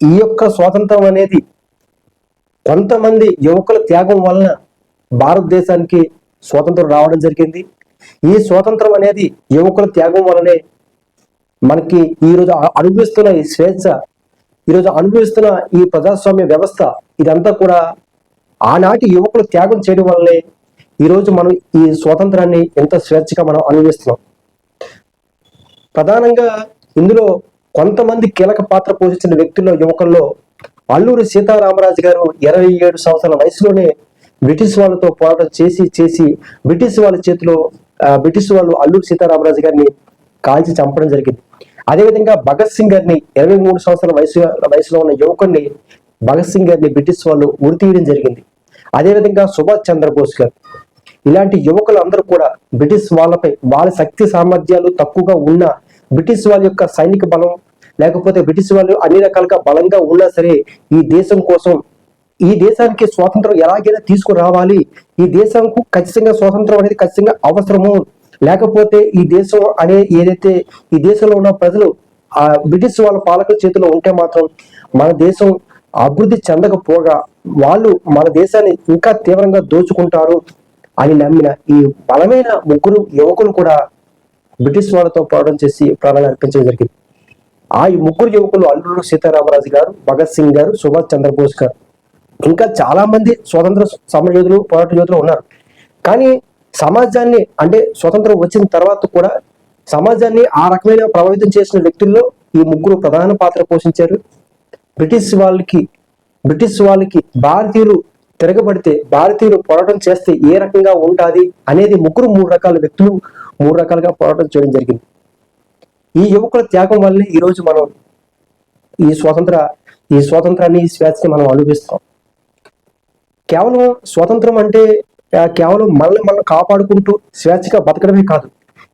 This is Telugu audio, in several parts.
ఈ యొక్క స్వాతంత్రం అనేది కొంతమంది యువకుల త్యాగం వలన భారతదేశానికి స్వాతంత్రం రావడం జరిగింది. ఈ స్వాతంత్రం అనేది యువకుల త్యాగం వలనే మనకి ఈరోజు అనుభవిస్తున్న ఈ స్వేచ్ఛ ఈరోజు అనుభవిస్తున్న ఈ ప్రజాస్వామ్య వ్యవస్థ ఇదంతా కూడా ఆనాటి యువకులు త్యాగం చేయడం వల్లనే ఈరోజు మనం ఈ స్వాతంత్రాన్ని ఎంత స్వేచ్ఛగా మనం అనుభవిస్తున్నాం. ప్రధానంగా ఇందులో కొంతమంది కీలక పాత్ర పోషించిన వ్యక్తుల్లో యువకుల్లో అల్లూరి సీతారామరాజు గారు ఇరవై ఏడు సంవత్సరాల వయసులోనే బ్రిటిష్ వాళ్ళతో పోరాటం చేసి చేసి బ్రిటిష్ వాళ్ళ చేతిలో బ్రిటిష్ వాళ్ళు అల్లూరి సీతారామరాజు గారిని కాల్చి చంపడం జరిగింది. అదేవిధంగా భగత్ సింగ్ గారిని ఇరవై మూడు సంవత్సరాల వయసు వయసులో ఉన్న యువకుడిని భగత్ సింగ్ గారిని బ్రిటిష్ వాళ్ళు ఉరి తీయడం జరిగింది. అదేవిధంగా సుభాష్ చంద్రబోస్ గారు. ఇలాంటి యువకులు అందరూ కూడా బ్రిటిష్ వాళ్ళపై వాళ్ళ శక్తి సామర్థ్యాలు తక్కువగా ఉన్న బ్రిటిష్ వాళ్ళ యొక్క సైనిక బలం లేకపోతే బ్రిటిష్ వాళ్ళు అన్ని రకాలుగా బలంగా ఉన్నా సరే ఈ దేశం కోసం ఈ దేశానికి స్వాతంత్రం ఎలాగైనా తీసుకురావాలి. ఈ దేశంకు ఖచ్చితంగా స్వాతంత్రం అనేది ఖచ్చితంగా అవసరము. లేకపోతే ఈ దేశం అనే ఏదైతే ఈ దేశంలో ఉన్న ప్రజలు ఆ బ్రిటిష్ వాళ్ళ పాలకుల చేతిలో ఉంటే మాత్రం మన దేశం అభివృద్ధి చెందకపోగా వాళ్ళు మన దేశాన్ని ఇంకా తీవ్రంగా దోచుకుంటారు అని నమ్మిన ఈ బలమైన ముగ్గురు యువకులు కూడా బ్రిటిష్ వాళ్ళతో పోరాటం చేసి ప్రాణాలు అర్పించడం జరిగింది. ఆ ముగ్గురు యువకులు అల్లూరు సీతారామరాజు గారు భగత్ సింగ్ గారు సుభాష్ చంద్రబోస్ గారు. ఇంకా చాలా మంది స్వతంత్ర సమర యోధులు పోరాట యోధులు ఉన్నారు. కానీ సమాజాన్ని అంటే స్వతంత్రం వచ్చిన తర్వాత కూడా సమాజాన్ని ఆ రకమైన ప్రభావితం చేసిన వ్యక్తుల్లో ఈ ముగ్గురు ప్రధాన పాత్ర పోషించారు. బ్రిటిష్ వాళ్ళకి బ్రిటిష్ వాళ్ళకి భారతీయులు తిరగబడితే భారతీయులు పోరాటం చేస్తే ఏ రకంగా ఉంటుంది అనేది ముగ్గురు మూడు రకాల వ్యక్తులు మూడు రకాలుగా పోరాటం చేయడం జరిగింది. ఈ యువకుల త్యాగం వల్లే ఈరోజు మనం ఈ స్వాతంత్ర ఈ స్వాతంత్రాన్ని ఈ స్వేచ్ఛని మనం అనుభవిస్తాం కేవలం స్వాతంత్రం అంటే కేవలం మనల్ని మనం కాపాడుకుంటూ స్వేచ్ఛగా బతకడమే కాదు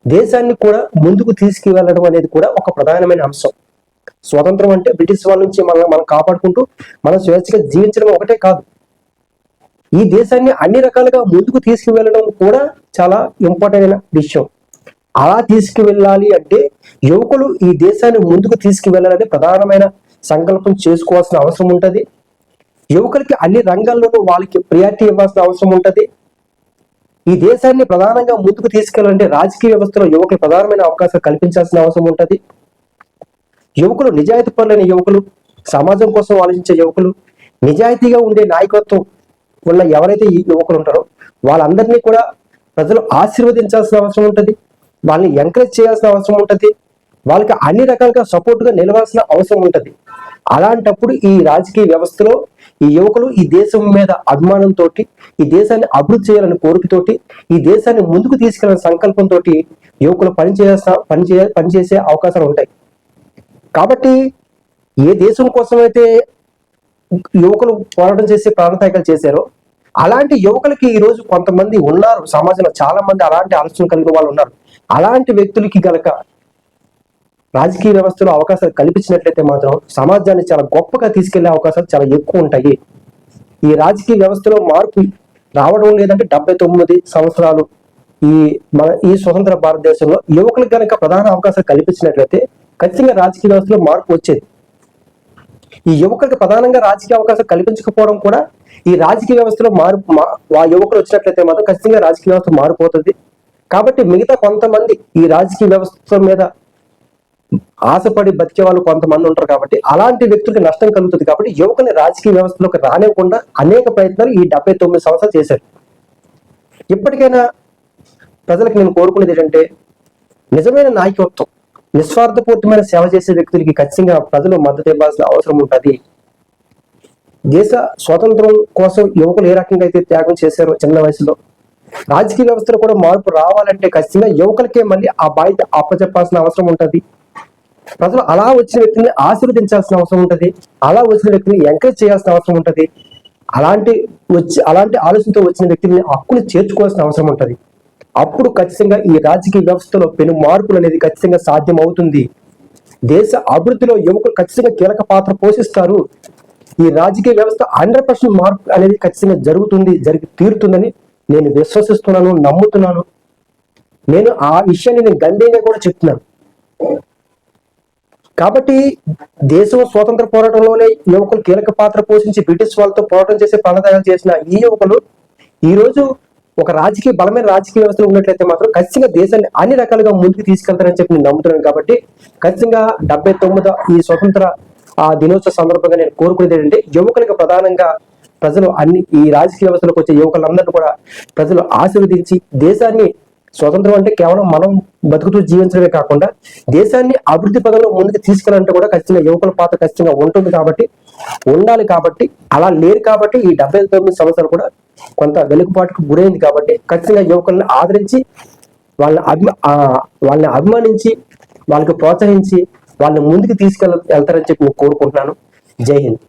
దేశాన్ని కూడా ముందుకు తీసుకువెళ్ళడం అనేది కూడా ఒక ప్రధానమైన అంశం. స్వాతంత్రం అంటే బ్రిటిష్ వాళ్ళ నుంచి మనం మనం కాపాడుకుంటూ మనం స్వేచ్ఛగా జీవించడం ఒకటే కాదు. ఈ దేశాన్ని అన్ని రకాలుగా ముందుకు తీసుకువెళ్ళడం కూడా చాలా ఇంపార్టెంట్ అయిన విషయం. అలా తీసుకువెళ్ళాలి అంటే యువకులు ఈ దేశాన్ని ముందుకు తీసుకువెళ్ళాలని ప్రధానమైన సంకల్పం చేసుకోవాల్సిన అవసరం ఉంటుంది. యువకులకి అన్ని రంగాల్లోనూ వాళ్ళకి ప్రియారిటీ ఇవ్వాల్సిన అవసరం ఉంటుంది. ఈ దేశాన్ని ప్రధానంగా ముందుకు తీసుకెళ్ళాలంటే రాజకీయ వ్యవస్థలో యువకులు ప్రధానమైన అవకాశం కల్పించాల్సిన అవసరం ఉంటుంది. యువకులు నిజాయితీ పరులైన యువకులు సమాజం కోసం ఆలోచించే యువకులు నిజాయితీగా ఉండే నాయకత్వం ఉన్న ఎవరైతే ఈ యువకులు ఉంటారో వాళ్ళందరినీ కూడా ప్రజలు ఆశీర్వదించాల్సిన అవసరం ఉంటుంది. వాళ్ళని ఎంకరేజ్ చేయాల్సిన అవసరం ఉంటుంది. వాళ్ళకి అన్ని రకాలుగా సపోర్ట్గా నిలవాల్సిన అవసరం ఉంటుంది. అలాంటప్పుడు ఈ రాజకీయ వ్యవస్థలో ఈ యువకులు ఈ దేశం మీద అభిమానంతో ఈ దేశాన్ని అభివృద్ధి చేయాలని కోరికతోటి ఈ దేశాన్ని ముందుకు తీసుకెళ్ళిన సంకల్పంతో యువకులు పనిచేయాల్సిన పనిచే పనిచేసే అవకాశాలు ఉంటాయి. కాబట్టి ఏ దేశం కోసం అయితే యువకులు పోరాటం చేసి ప్రాణత్యాగాలు చేశారో అలాంటి యువకులకి ఈ రోజు కొంతమంది ఉన్నారు. సమాజంలో చాలా మంది అలాంటి ఆలోచన కలిగిన వాళ్ళు ఉన్నారు. అలాంటి వ్యక్తులకి గనక రాజకీయ వ్యవస్థలో అవకాశాలు కల్పించినట్లయితే మాత్రం సమాజాన్ని చాలా గొప్పగా తీసుకెళ్ళే అవకాశాలు చాలా ఎక్కువ ఉంటాయి. ఈ రాజకీయ వ్యవస్థలో మార్పు రావడం లేదంటే డెబ్బై తొమ్మిది సంవత్సరాలు ఈ మన ఈ స్వతంత్ర భారతదేశంలో యువకులకు గనక ప్రధాన అవకాశాలు కల్పించినట్లయితే ఖచ్చితంగా రాజకీయ వ్యవస్థలో మార్పు వచ్చేది. ఈ యువకులకు ప్రధానంగా రాజకీయ అవకాశం కల్పించకపోవడం కూడా ఈ రాజకీయ వ్యవస్థలో మారు ఆ యువకులు వచ్చినట్లయితే మాత్రం ఖచ్చితంగా రాజకీయ వ్యవస్థ మారిపోతుంది. కాబట్టి మిగతా కొంతమంది ఈ రాజకీయ వ్యవస్థ మీద ఆశపడి బతికే వాళ్ళు కొంతమంది ఉంటారు కాబట్టి అలాంటి వ్యక్తులకి నష్టం కలుగుతుంది కాబట్టి యువకుని రాజకీయ వ్యవస్థలోకి రానివ్వకుండా అనేక ప్రయత్నాలు ఈ డెబ్బై తొమ్మిది సంవత్సరాలు చేశారు. ఇప్పటికైనా ప్రజలకు నేను కోరుకునేది ఏంటంటే నిజమైన నాయకత్వం నిస్వార్థపూర్తమైన సేవ చేసే వ్యక్తులకి ఖచ్చితంగా ప్రజలు మద్దతు ఇవ్వాల్సిన అవసరం ఉంటుంది. దేశ స్వాతంత్రం కోసం యువకులు ఏ రకంగా అయితే త్యాగం చేశారో చిన్న వయసులో? రాజకీయ వ్యవస్థలో కూడా మార్పు రావాలంటే ఖచ్చితంగా యువకులకే మళ్ళీ ఆ బాధ్యత అప్పచెప్పాల్సిన అవసరం ఉంటుంది. ప్రజలు అలా వచ్చిన వ్యక్తిని ఆశీర్వదించాల్సిన అవసరం ఉంటుంది. అలా వచ్చిన వ్యక్తిని ఎంకరేజ్ చేయాల్సిన అవసరం ఉంటుంది. అలాంటి వచ్చి అలాంటి ఆలోచనతో వచ్చిన వ్యక్తిని హక్కులు చేర్చుకోవాల్సిన అవసరం ఉంటుంది. అప్పుడు ఖచ్చితంగా ఈ రాజకీయ వ్యవస్థలో పెను మార్పులు అనేది ఖచ్చితంగా సాధ్యం అవుతుంది దేశ అభివృద్ధిలో యువకులు ఖచ్చితంగా కీలక పాత్ర పోషిస్తారు. ఈ రాజకీయ వ్యవస్థ హండ్రెడ్ పర్సెంట్ మార్పు అనేది ఖచ్చితంగా జరుగుతుంది జరిగి తీరుతుందని నేను విశ్వసిస్తున్నాను నమ్ముతున్నాను. నేను ఆ విషయాన్ని నేను గంభీరంగా కూడా చెప్తున్నాను. కాబట్టి దేశం స్వాతంత్ర పోరాటంలోనే యువకులు కీలక పాత్ర పోషించి బ్రిటిష్ వాళ్ళతో పోరాటం చేసే ప్రాణత్యాగాలు చేసిన ఈ యువకులు ఈ రోజు ఒక రాజకీయ బలమైన రాజకీయ వ్యవస్థలో ఉన్నట్లయితే మాత్రం ఖచ్చితంగా దేశాన్ని అన్ని రకాలుగా ముందుకు తీసుకెళ్తారని చెప్పి నేను నమ్ముతున్నాను. కాబట్టి ఖచ్చితంగా డెబ్బై తొమ్మిదో ఈ స్వతంత్ర ఆ దినోత్సవ సందర్భంగా నేను కోరుకునేది ఏంటంటే యువకులకు ప్రధానంగా ప్రజలు అన్ని ఈ రాజకీయ వ్యవస్థలోకి వచ్చే యువకులందరినీ కూడా ప్రజలు ఆశీర్వదించి దేశాన్ని స్వతంత్రం అంటే కేవలం మనం బతుకుతూ జీవించడమే కాకుండా దేశాన్ని అభివృద్ధి పదంలో ముందుకు తీసుకెళ్ళాలంటే కూడా ఖచ్చితంగా యువకుల పాత్ర ఖచ్చితంగా ఉంటుంది కాబట్టి ఉండాలి కాబట్టి అలా లేరు కాబట్టి ఈ డెబ్బై తొమ్మిది సంవత్సరాలు కూడా కొంత వెలుగుబాటుకు గురైంది కాబట్టి ఖచ్చితంగా యువకులను ఆదరించి వాళ్ళని అభి వాళ్ళని అభిమానించి వాళ్ళకి ప్రోత్సహించి వాళ్ళని ముందుకు తీసుకెళ్ళ వెళ్తారని చెప్పి కోరుకుంటున్నాను. జై హింద్.